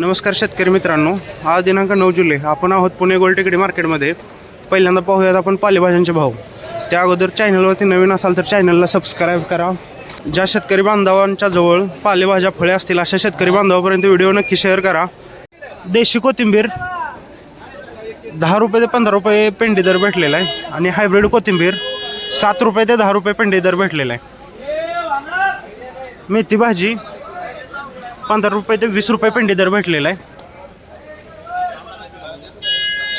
नमस्कार शेतकरी मित्रांनो. आज दिनांक नऊ जुलै. आपण आहोत पुणे गोलटेकडी मार्केटमध्ये. पहिल्यांदा पाहूयात आपण पालेभाज्यांचे भाव. त्या अगोदर चॅनलवरती नवीन असाल तर चॅनलला सबस्क्राईब करा. ज्या शेतकरी बांधवांच्या जवळ पालेभाज्या फळे असतील अशा शेतकरी बांधवापर्यंत व्हिडिओ नक्की शेअर करा. देशी कोथिंबीर दहा रुपये ते पंधरा रुपये पेंडी दर भेटलेला आहे. आणि हायब्रिड कोथिंबीर सात रुपये ते दहा रुपये पेंडी दर भेटलेला आहे. मेथी भाजी पंधरा रुपये ते वीस रुपये पेंडी दर भेटलेला आहे.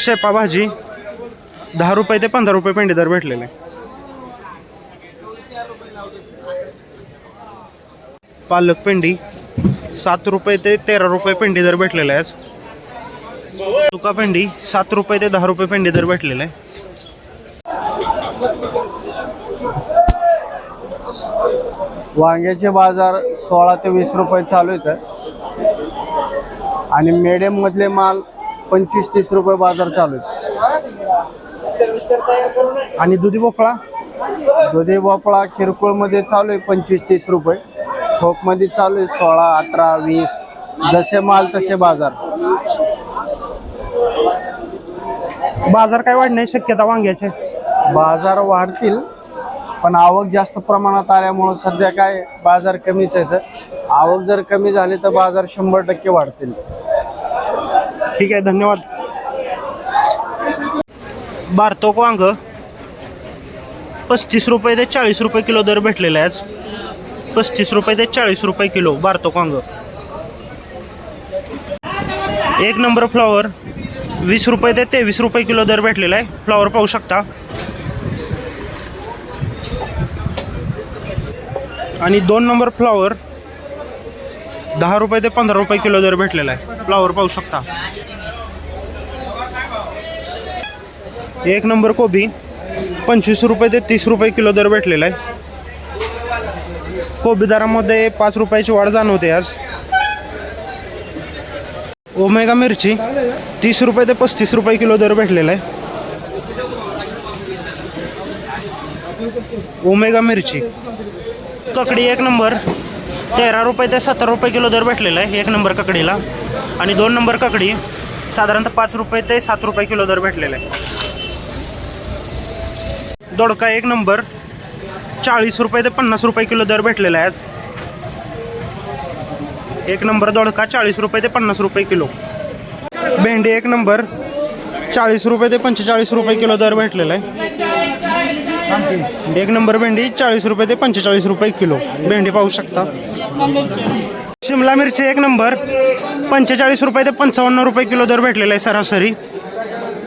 शेपा भाजी दहा रुपये ते पंधरा रुपये पेंडी दर भेटलेला आहे. पालक पेंडी सात रुपये ते तेरा रुपये पेंडी दर भेटलेला आहे आज. तुका पेंडी सात रुपये ते दहा रुपये पेंडी दर भेटलेला आहे. वांग्याचे बाजार सोळा ते वीस रुपये चालू आहेत. आणि medium मधले माल पंचवीस तीस रुपये बाजार चालू आहेत. आणि दुधी भोपळा? दुधी भोपळा किरकोळमध्ये चालू आहे पंचवीस तीस रुपये. ठोकमध्ये चालू आहे सोळा अठरा वीस. जसे माल तसे बाजार. बाजार काय वाढण्याची शक्यता वांग्याचे? बाजार वाढतील. पण आवक जास्त प्रमाणात आल्यामुळं सध्या काय बाजार कमीच आहेत. आवक जर कमी झाली तर बाजार शंभर टक्के वाढतील. ठीक आहे धन्यवाद. बारतो वांग पस्तीस रुपये ते चाळीस रुपये किलो दर भेटलेला आहे आज. पस्तीस रुपये ते चाळीस रुपये किलो बारतो वांग. एक नंबर फ्लॉवर वीस रुपये ते तेवीस रुपये किलो दर भेटलेला आहे. फ्लॉवर पाहू शकता. आणि दोन नंबर फ्लॉवर दहा रुपये ते पंधरा रुपये किलो दर भेटलेला आहे. फ्लॉवर पाहू शकता. एक नंबर कोबी पंचवीस रुपये ते तीस रुपये किलो दर भेटलेला आहे. कोबी दरामध्ये पाच रुपयाची वाढ जाणवते आज. ओमेगा मिरची तीस रुपये ते पस्तीस रुपये किलो दर भेटलेला आहे. ओमेगा मिरची ककडी एक नंबर. तेरा रुपये ते सत्तर रुपये किलो दर भेटलेला आहे एक नंबर ककडीला. आणि दोन नंबर ककडी साधारणतः पाच रुपये ते सात रुपये किलो दर भेटलेला आहे. दोडका एक नंबर चाळीस रुपये ते पन्नास रुपये किलो दर भेटलेला आहे आज. एक नंबर दोडका चाळीस रुपये ते पन्नास रुपये किलो. भेंडी एक नंबर चाळीस रुपये ते पंचेचाळीस रुपये किलो दर भेटलेला आहे. एक नंबर भेंडी चाळीस रुपये ते पंचेचाळीस रुपये किलो. भेंडी पाहू शकता. शिमला मिरची एक नंबर पंचेचाळीस रुपये ते पंचावन्न रुपये किलो दर भेटलेला आहे सरासरी.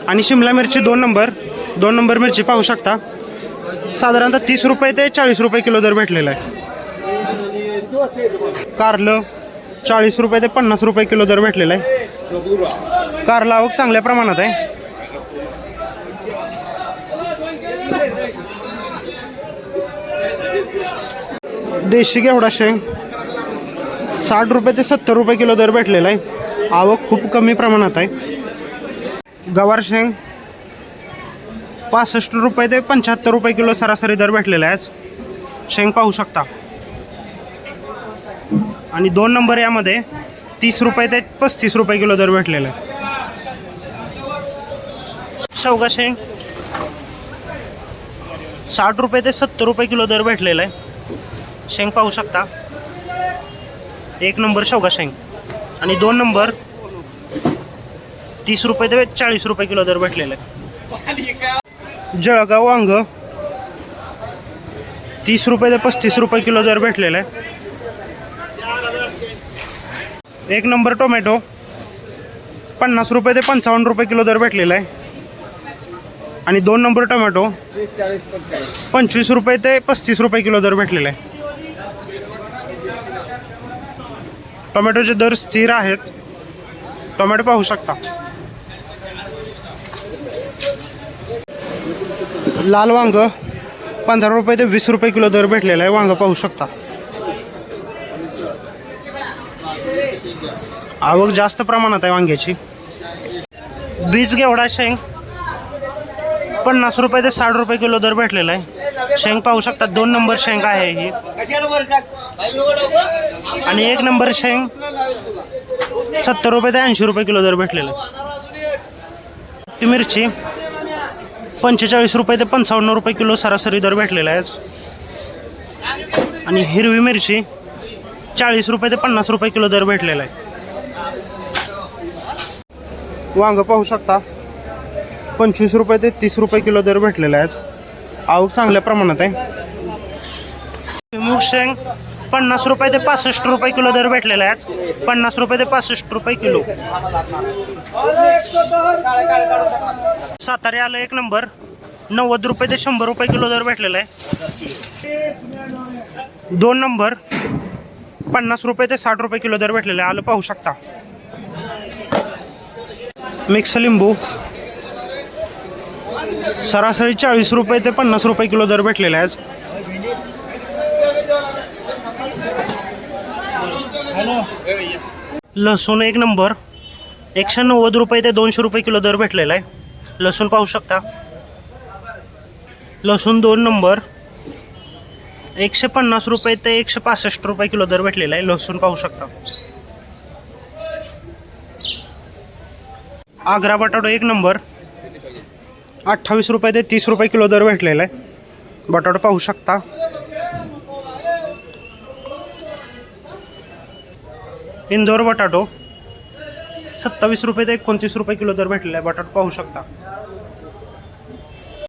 आणि शिमला मिरची दोन नंबर दोन नंबर मिरची पाहू शकता. साधारणतः तीस रुपये ते चाळीस रुपये किलो दर भेटलेला आहे. कारलं चाळीस रुपये ते पन्नास रुपये किलो दर भेटलेला आहे. कारला आवक चांगल्या प्रमाणात आहे. देशी घेवडा शेंग. साठ रुपये ते सत्तर रुपये किलो दर भेटलेला आहे. आवक खूप कमी प्रमाणात आहे. गवार शेंग पासष्ट रुपये ते पंच्याहत्तर रुपये किलो सरासरी दर भेटलेला आहे शेंग पाहू शकता. आणि दोन नंबर यामध्ये तीस रुपये ते पस्तीस रुपये किलो दर भेटलेला आहे. शेवगा शेंग साठ रुपये ते सत्तर रुपये किलो दर भेटलेला आहे. शेंग पाहू शकता. एक नंबर शेवगा शेंग. आणि दोन नंबर तीस रुपये ते चाळीस रुपये किलो दर भेटलेले. आहे जळगाव वांग. तीस रुपये ते पस्तीस रुपये किलो दर भेटलेला. आहे एक नंबर टोमॅटो. पन्नास रुपये ते पंचावन्न रुपये किलो दर भेटलेला. आहे आणि दोन नंबर टोमॅटो. पंचवीस रुपये ते पस्तीस रुपये किलो दर भेटलेला. आहे टोमॅटोचे दर स्थिर आहेत. टोमॅटो पाहू शकता. लाल वांग पंधरा रुपये ते वीस रुपये किलो दर भेटलेला आहे. वांग पाहू शकता. आवक जास्त प्रमाणात आहे वांग्याची. बीज घेवडा शेंग पन्नास रुपये ते साठ रुपये किलो दर भेटलेला आहे. शेंग पाहू शकता दोन नंबर शेंग आहे ही आणि एक नंबर शेंग सत्तर रुपये ते ऐंशी रुपये किलो दर भेटलेला आहे ती मिरची पंचेचाळीस रुपये ते पंचावन्न रुपये किलो सरासरी दर भेटलेला आहे. आणि हिरवी मिरची चाळीस रुपये ते पन्नास रुपये किलो दर भेटलेला आहे वांग पाहू शकता पंचवीस रुपये ते तीस रुपये किलो दर भेटलेला आहे. आवक चांगल्या प्रमाणात आहे. मूग शेंग पन्नास रुपये ते पासष्ट रुपये किलो दर भेटलेला आहे. पन्नास रुपये ते पासष्ट रुपये किलो. सातारे आलं एक नंबर. नव्वद रुपये ते शंभर रुपये किलो दर भेटलेला आहे. दोन नंबर. पन्नास रुपये ते साठ रुपये किलो दर भेटलेला आहे. आलं पाहू शकता. मिक्स लिंबू. सरासरी चाळीस रुपये ते पन्नास रुपये किलो दर भेटलेला आहे आज. लसूण एक नंबर. एकशे नव्वद रुपये ते दोनशे रुपये किलो दर भेटलेला आहे. लसूण पाहू शकता. लसूण दोन नंबर. एकशे पन्नास रुपये ते एकशे पासष्ट रुपये किलो दर भेटलेला आहे. लसूण पाहू शकता. आग्रा बटाटो एक नंबर. अठ्ठावीस रुपये ते तीस रुपये किलो दर भेटलेला आहे. बटाटो पाहू शकता. इंदोर बटाटो सत्तावीस रुपये ते एकोणतीस रुपये किलो दर भेटलेला आहे. बटाटो पाहू शकता.